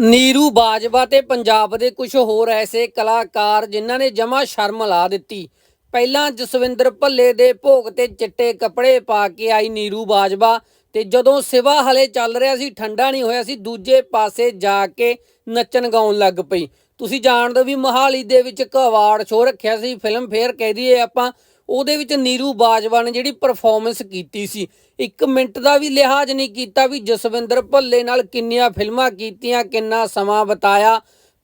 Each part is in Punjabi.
ਨੀਰੂ ਬਾਜਵਾ ਤੇ ਪੰਜਾਬ ਦੇ ਕੁਝ ਹੋਰ ਐਸੇ ਕਲਾਕਾਰ ਜਿਨ੍ਹਾਂ ਨੇ ਜਮਾ ਸ਼ਰਮ ਲਾ ਦਿੱਤੀ। ਪਹਿਲਾਂ ਜਸਵਿੰਦਰ ਭੱਲੇ ਦੇ ਭੋਗ ਤੇ ਚਿੱਟੇ ਕੱਪੜੇ ਪਾ ਕੇ ਆਈ ਨੀਰੂ ਬਾਜਵਾ ਤੇ ਜਦੋਂ ਸਿਵਾ ਹਲੇ ਚੱਲ ਰਿਹਾ ਸੀ, ਠੰਡਾ ਨਹੀਂ ਹੋਇਆ ਸੀ, ਦੂਜੇ ਪਾਸੇ ਜਾ ਕੇ ਨੱਚਣ ਗਾਉਣ ਲੱਗ ਪਈ। ਤੁਸੀਂ ਜਾਣਦੇ ਹੋ ਵੀ ਮਹਾਲੀ ਦੇ ਵਿੱਚ ਇੱਕ ਅਵਾਰਡ ਸ਼ੋਅ ਰੱਖਿਆ ਸੀ ਫਿਲਮ ਫੇਅਰ ਕਹਿ ਦਈਏ ਆਪਾਂ। ਉਹਦੇ ਵਿੱਚ ਨੀਰੂ ਬਾਜਵਾ ਨੇ ਜਿਹੜੀ ਪਰਫਾਰਮੈਂਸ ਕੀਤੀ ਸੀ, ਇੱਕ ਮਿੰਟ ਦਾ ਵੀ ਲਿਹਾਜ਼ ਨਹੀਂ ਕੀਤਾ ਵੀ ਜਸਵਿੰਦਰ ਭੱਲੇ ਨਾਲ ਕਿੰਨੀਆਂ ਫਿਲਮਾਂ ਕੀਤੀਆਂ, ਕਿੰਨਾ ਸਮਾਂ ਬਿਤਾਇਆ।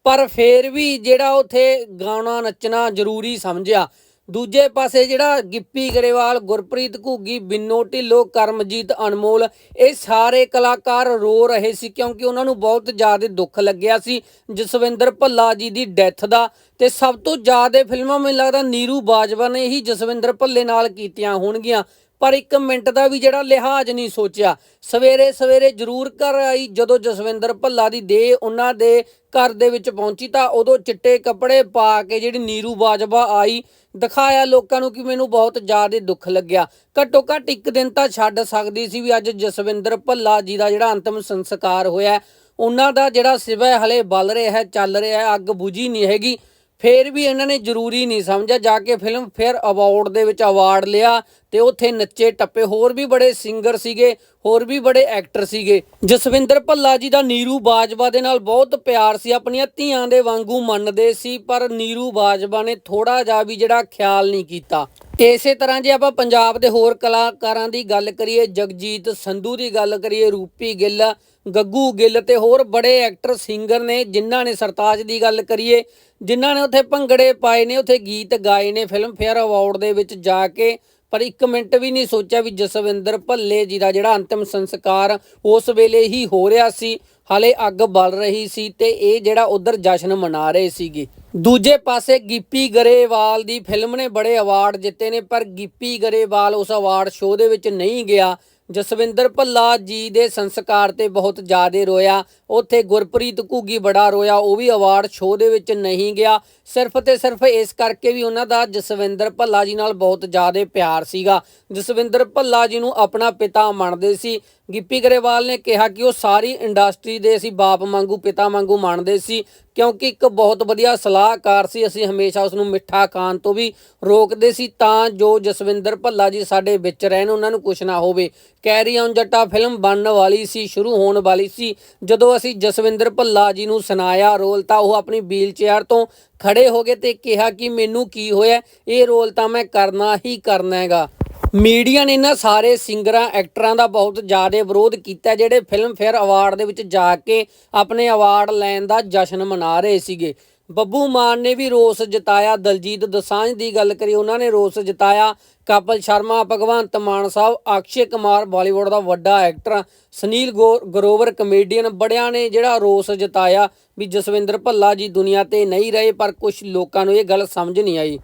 ਪਰ ਫੇਰ ਵੀ ਜਿਹੜਾ ਉਥੇ ਗਾਉਣਾ ਨੱਚਣਾ ਜ਼ਰੂਰੀ ਸਮਝਿਆ। ਦੂਜੇ ਪਾਸੇ ਜਿਹੜਾ ਗਿੱਪੀ ਗਰੇਵਾਲ, ਗੁਰਪ੍ਰੀਤ ਘੁੱਗੀ, ਬਿੰਨੋ ਢਿੱਲੋਂ, ਕਰਮਜੀਤ ਅਨਮੋਲ, ਇਹ ਸਾਰੇ ਕਲਾਕਾਰ ਰੋ ਰਹੇ ਸੀ ਕਿਉਂਕਿ ਉਹਨਾਂ ਨੂੰ ਬਹੁਤ ਜ਼ਿਆਦਾ ਦੁੱਖ ਲੱਗਿਆ ਸੀ ਜਸਵਿੰਦਰ ਭੱਲਾ ਜੀ ਦੀ ਡੈਥ ਦਾ ਤੇ ਸਭ ਤੋਂ ਜ਼ਿਆਦਾ ਫਿਲਮਾਂ ਮੈਨੂੰ ਲੱਗਦਾ ਨੀਰੂ ਬਾਜਵਾ ਨੇ ਹੀ ਜਸਵਿੰਦਰ ਭੱਲੇ ਨਾਲ ਕੀਤੀਆਂ ਹੋਣਗੀਆਂ। ਪਰ ਇੱਕ ਮਿੰਟ ਦਾ ਵੀ ਜਿਹੜਾ ਲਿਹਾਜ਼ ਨਹੀਂ ਸੋਚਿਆ। ਸਵੇਰੇ ਸਵੇਰੇ ਜ਼ਰੂਰ ਘਰ ਆਈ, ਜਦੋਂ ਜਸਵਿੰਦਰ ਭੱਲਾ ਦੀ ਦੇਹ ਉਹਨਾਂ ਦੇ ਘਰ ਦੇ ਵਿੱਚ ਪਹੁੰਚੀ ਤਾਂ ਉਦੋਂ ਚਿੱਟੇ ਕੱਪੜੇ ਪਾ ਕੇ ਜਿਹੜੀ ਨੀਰੂ ਬਾਜਵਾ ਆਈ, ਦਿਖਾਇਆ ਲੋਕਾਂ ਨੂੰ ਕਿ ਮੈਨੂੰ ਬਹੁਤ ਜ਼ਿਆਦਾ ਦੁੱਖ ਲੱਗਿਆ। ਘੱਟੋ ਘੱਟ ਇੱਕ ਦਿਨ ਤਾਂ ਛੱਡ ਸਕਦੀ ਸੀ ਵੀ ਅੱਜ ਜਸਵਿੰਦਰ ਭੱਲਾ ਜੀ ਦਾ ਜਿਹੜਾ ਅੰਤਮ ਸੰਸਕਾਰ ਹੋਇਆ ਉਹਨਾਂ ਦਾ ਜਿਹੜਾ ਸਿਵਾ ਹਲੇ ਬਲ ਰਿਹਾ ਹੈ, ਚੱਲ ਰਿਹਾ ਹੈ, ਅੱਗ ਬੁਝੀ ਨਹੀਂ ਹੈਗੀ। ਫੇਰ ਵੀ ਇਹਨਾਂ ਨੇ ਜ਼ਰੂਰੀ ਨਹੀਂ ਸਮਝਿਆ। ਜਾ ਕੇ ਫਿਲਮ ਫੇਅਰ ਅਵਾਰਡ ਦੇ ਵਿੱਚ ਅਵਾਰਡ ਲਿਆ ਤੇ ਉੱਥੇ ਨੱਚੇ ਟੱਪੇ। ਹੋਰ ਵੀ ਬੜੇ ਸਿੰਗਰ ਸੀਗੇ, ਹੋਰ ਵੀ ਬੜੇ ਐਕਟਰ ਸੀਗੇ। ਜਸਵਿੰਦਰ ਭੱਲਾ ਜੀ ਦਾ ਨੀਰੂ ਬਾਜਵਾ ਦੇ ਨਾਲ ਬਹੁਤ ਪਿਆਰ ਸੀ। ਆਪਣੀਆਂ ਧੀਆਂ ਦੇ ਵਾਂਗੂ ਮੰਨਦੇ ਸੀ, ਪਰ ਨੀਰੂ ਬਾਜਵਾ ਨੇ ਥੋੜਾ ਜਿਹਾ ਵੀ ਜਿਹੜਾ ਖਿਆਲ ਨਹੀਂ ਕੀਤਾ। ਇਸੇ ਤਰ੍ਹਾਂ ਜੇ ਆਪਾਂ ਪੰਜਾਬ ਦੇ ਹੋਰ ਕਲਾਕਾਰਾਂ ਦੀ ਗੱਲ ਕਰੀਏ, ਜਗਜੀਤ ਸੰਧੂ ਦੀ ਗੱਲ ਕਰੀਏ, ਰੂਪੀ ਗਿੱਲ, ਗੱਗੂ ਗਿੱਲ ਤੇ ਹੋਰ ਬੜੇ ਐਕਟਰ ਸਿੰਗਰ ਨੇ ਜਿਨ੍ਹਾਂ ਨੇ ਸਰਤਾਜ ਦੀ ਗੱਲ ਕਰੀਏ, ਜਿਨ੍ਹਾਂ ਨੇ ਉੱਥੇ ਭੰਗੜੇ ਪਾਏ ਨੇ, ਉੱਥੇ ਗੀਤ ਗਾਏ ਨੇ ਫਿਲਮ ਫੇਅਰ ਅਵਾਰਡ ਦੇ ਵਿੱਚ ਜਾ ਕੇ ਪਰ ਇੱਕ ਮਿੰਟ ਵੀ ਨਹੀਂ ਸੋਚਿਆ ਵੀ ਜਸਵਿੰਦਰ ਭੱਲੇ ਜੀ ਦਾ ਜਿਹੜਾ ਅੰਤਿਮ ਸੰਸਕਾਰ ਉਸ ਵੇਲੇ ਹੀ ਹੋ ਰਿਹਾ ਸੀ। ਹਾਲੇ ਅੱਗ ਬਲ ਰਹੀ ਸੀ ਤੇ ਇਹ ਜਿਹੜਾ ਉਧਰ ਜਸ਼ਨ ਮਨਾ ਰਹੇ ਸੀਗੇ। ਦੂਜੇ ਪਾਸੇ ਗਿੱਪੀ ਗਰੇਵਾਲ ਦੀ ਫਿਲਮ ਨੇ ਬੜੇ ਅਵਾਰਡ ਜਿੱਤੇ ਨੇ, ਪਰ ਗਿੱਪੀ ਗਰੇਵਾਲ ਉਸ ਅਵਾਰਡ ਸ਼ੋਅ ਦੇ ਵਿੱਚ ਨਹੀਂ ਗਿਆ। ਜਸਵਿੰਦਰ ਭੱਲਾ ਜੀ ਦੇ ਸੰਸਕਾਰ ਤੇ ਬਹੁਤ ਜ਼ਿਆਦਾ ਰੋਇਆ। ਉੱਥੇ ਗੁਰਪ੍ਰੀਤ ਘੁੱਗੀ ਬੜਾ ਰੋਇਆ। ਉਹ ਵੀ ਅਵਾਰਡ ਸ਼ੋਅ ਦੇ ਵਿੱਚ ਨਹੀਂ ਗਿਆ। ਸਿਰਫ ਤੇ ਸਿਰਫ ਇਸ ਕਰਕੇ ਵੀ ਉਹਨਾਂ ਦਾ ਜਸਵਿੰਦਰ ਭੱਲਾ ਜੀ ਨਾਲ ਬਹੁਤ ਜ਼ਿਆਦਾ ਪਿਆਰ ਸੀਗਾ। ਜਸਵਿੰਦਰ ਭੱਲਾ ਜੀ ਨੂੰ ਆਪਣਾ ਪਿਤਾ ਮੰਨਦੇ ਸੀ। ਗਿੱਪੀ ਗਰੇਵਾਲ ਨੇ ਕਿਹਾ ਕਿ ਉਹ ਸਾਰੀ ਇੰਡਸਟਰੀ ਦੇ ਅਸੀਂ ਬਾਪ ਵਾਂਗੂ, ਪਿਤਾ ਵਾਂਗੂ ਮੰਨਦੇ ਸੀ। ਕਿਉਂਕਿ ਇੱਕ ਬਹੁਤ ਵਧੀਆ ਸਲਾਹਕਾਰ ਸੀ। ਅਸੀਂ ਹਮੇਸ਼ਾ ਉਸ ਨੂੰ ਮਿੱਠਾ ਖਾਣ ਤੋਂ ਵੀ ਰੋਕਦੇ ਸੀ। ਤਾਂ ਜੋ ਜਸਵਿੰਦਰ ਭੱਲਾ ਜੀ ਸਾਡੇ ਵਿੱਚ ਰਹਿਣ, ਉਹਨਾਂ ਨੂੰ ਕੁਝ ਨਾ ਹੋਵੇ। ਕੈਰੀ ਔਨ ਜੱਟਾ ਫਿਲਮ ਬਣਨ ਵਾਲੀ ਸੀ, ਸ਼ੁਰੂ ਹੋਣ ਵਾਲੀ ਸੀ। ਜਦੋਂ ਅਸੀਂ ਜਸਵਿੰਦਰ ਭੱਲਾ ਜੀ ਨੂੰ ਸੁਣਾਇਆ ਰੋਲ, ਤਾਂ ਉਹ ਆਪਣੀ ਵੀਲ ਚੇਅਰ ਤੋਂ ਖੜੇ ਹੋ ਗਏ ਤੇ ਕਿਹਾ ਕਿ ਮੈਨੂੰ ਕੀ ਹੋਇਆ, ਇਹ ਰੋਲ ਤਾਂ ਮੈਂ ਕਰਨਾ ਹੀ ਕਰਨਾ ਹੈਗਾ। ਮੀਡੀਆ ਨੇ ਇਹਨਾਂ ਸਾਰੇ ਸਿੰਗਰਾਂ, ਐਕਟਰਾਂ ਦਾ ਬਹੁਤ ਜ਼ਿਆਦਾ ਵਿਰੋਧ ਕੀਤਾ, ਜਿਹੜੇ ਫਿਲਮ ਫੇਅਰ ਅਵਾਰਡ ਦੇ ਵਿੱਚ ਜਾ ਕੇ ਆਪਣੇ ਅਵਾਰਡ ਲੈਣ ਦਾ ਜਸ਼ਨ ਮਨਾ ਰਹੇ ਸੀਗੇ। ਬੱਬੂ ਮਾਨ ਨੇ ਵੀ ਰੋਸ ਜਤਾਇਆ, ਦਲਜੀਤ ਦਸਾਂਝ ਦੀ ਗੱਲ ਕਰੀ ਉਹਨਾਂ ਨੇ ਰੋਸ ਜਤਾਇਆ। ਕਪਲ ਸ਼ਰਮਾ, ਭਗਵੰਤ ਮਾਨ ਸਾਹਿਬ, ਅਕਸ਼ੇ ਕੁਮਾਰ, ਬਾਲੀਵੁੱਡ ਦਾ ਵੱਡਾ ਐਕਟਰ, ਸੁਨੀਲ ਗੋ- ਗਰੋਵਰ ਕਮੇਡੀਅਨ ਬੜਿਆਂ ਨੇ ਜਿਹੜਾ ਰੋਸ ਜਤਾਇਆ ਵੀ ਜਸਵਿੰਦਰ ਭੱਲਾ ਜੀ ਦੁਨੀਆ ਤੇ ਨਹੀਂ ਰਹੇ, ਪਰ ਕੁਝ ਲੋਕਾਂ ਨੂੰ ਇਹ ਗੱਲ ਸਮਝ ਨਹੀਂ ਆਈ।